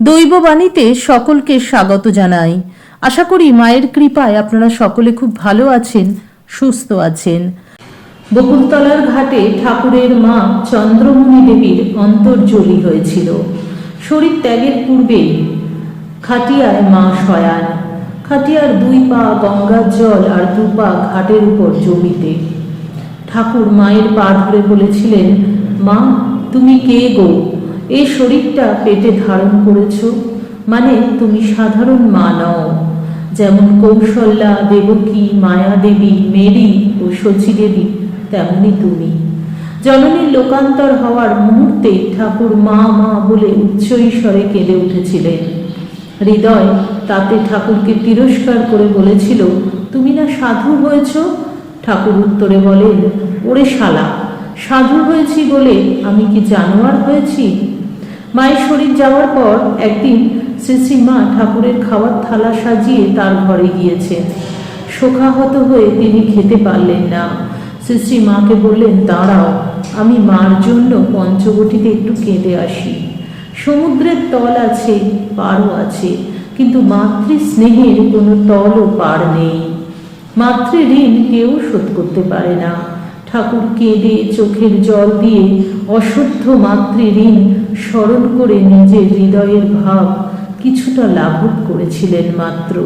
দৈববাণীতে সকলকে স্বাগত জানাই। আশা করি মায়ের কৃপায় আপনারা সকলে খুব ভালো আছেন, সুস্থ আছেন। বকুলতলার ঘাটে ঠাকুরের মা চন্দ্রমণি দেবীর অন্তর্জলি হয়েছিল। শরীর ত্যাগের পূর্বে খাটিয়ায় মা শয়ান, খাটিয়ার দুই পা গঙ্গার জল আর দু পা ঘাটের উপর জমিতে। ঠাকুর মায়ের পা ধরে বলেছিলেন, মা, তুমি কে গো? এই শরীরটা পেটে ধারণ করেছ? মানে তুমি সাধারণ মা নও। যেমন কৌশল্যা, দেবকী, মায়া দেবী, মেরি ও শচী দেবী, তেমনি তুমি। জননীর লোকান্তর হওয়ার মুহূর্তে ঠাকুর মা মা বলে উচ্চ স্বরে কেঁদে উঠেছিলেন। হৃদয় তাতে ঠাকুরকে তিরস্কার করে বলেছিল, তুমি না সাধু হয়েছ? ঠাকুর উত্তরে বলেন, ওরে শালা, সাধু হয়েছি বলে আমি কি জানোয়ার হয়েছি? মায়ের শরীর যাওয়ার পর একদিন শ্রী শ্রী মা ঠাকুরের খাওয়ার থালা সাজিয়ে তার ঘরে গিয়েছেন শোকাহত হয়ে তিনি খেতে পারলেন না। শ্রী শ্রী মাকে বললেন, দাঁড়াও, আমি মার জন্য পঞ্চবটিতে একটু কেঁদে আসি। সমুদ্রের তল আছে, পারও আছে, কিন্তু মাতৃ স্নেহের কোনো তল ও পার নেই। মাতৃ ঋণ কেউ শোধ করতে পারে না। ঠাকুর কেঁদে চোখের জল দিয়ে অশুদ্ধ মাতৃ ঋণ স্মরণ করে নিজের হৃদয়ের ভাব কিছুটা লাঘব করেছিলেন মাত্র।